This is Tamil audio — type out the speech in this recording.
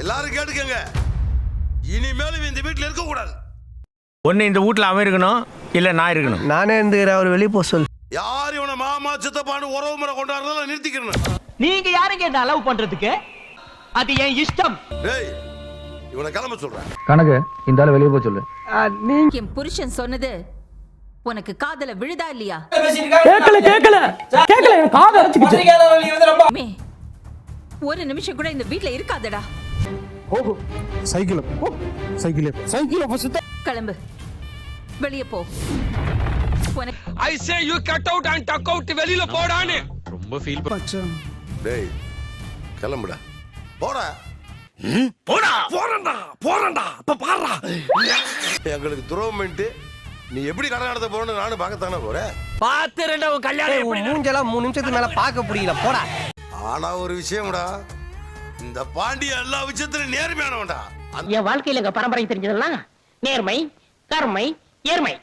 எல்லாரும் கேட்டுக்கங்க. இனிமேலும் இந்த வீட்டுல இருக்க கூடாது ஒன்று இந்த வீட்டில் அவன் இருக்கணும் இல்லை நான் இருக்கணும். நானே இருந்துக்கிறேன் அவர் வெளியே போக சொல் யார் இவனை மாமா சித்தப்பான்னு உறவு முறை கொண்டாடுறதால நிறுத்திக்கிறேன் நீங்க யாருங்க என்ன அலோவ் பண்றதுக்கு? அது என் இஷ்டம். டேய் இவனை கிளம்ப சொல்றேன். கணக்கு இந்த ஆளு வெளியே போக சொல்லு. என் புருஷன் சொன்னது உனக்கு காதல விழுதா இல்லையா? கேட்கல கேட்கல கேட்கல எனக்கு காது அடைச்சுக்கிச்சு. ஒரு நிமிஷம் கூட இந்த வீட்ல இருக்காதடா. சைக்கிள். போ சைக்கிளே. சைக்கிள் ஃபர்ஸ்ட் கிளம்பு. வெளியே போ. I say you cut out and duck out வெளியில போடான்னு. டேய் கிளம்புடா. போடா. போடா. போறேன்டா போறேன்டா. இப்ப பாடுறா எங்களுக்கு துரோகம் பண்ணிட்டு நீ எப்படி கடன் நடத்த போறன்னு நானும் பார்க்கத்தானே போறேன். பாத்து ரெண்டு உன் கல்யாணம் எப்படி மூஞ்செல்லாம் மூணு நிமிஷத்துக்கு மேல பார்க்க முடியல. போடா. ஆனா ஒரு விஷயம்டா. இந்த பாண்டிய எல்லா விஷயத்திலும் நேர்மையானவன்டா. என் வாழ்க்கையில எங்க பரம்பரை தெரிஞ்சதெல்லாம் நேர்மை கருமை ஏர்மை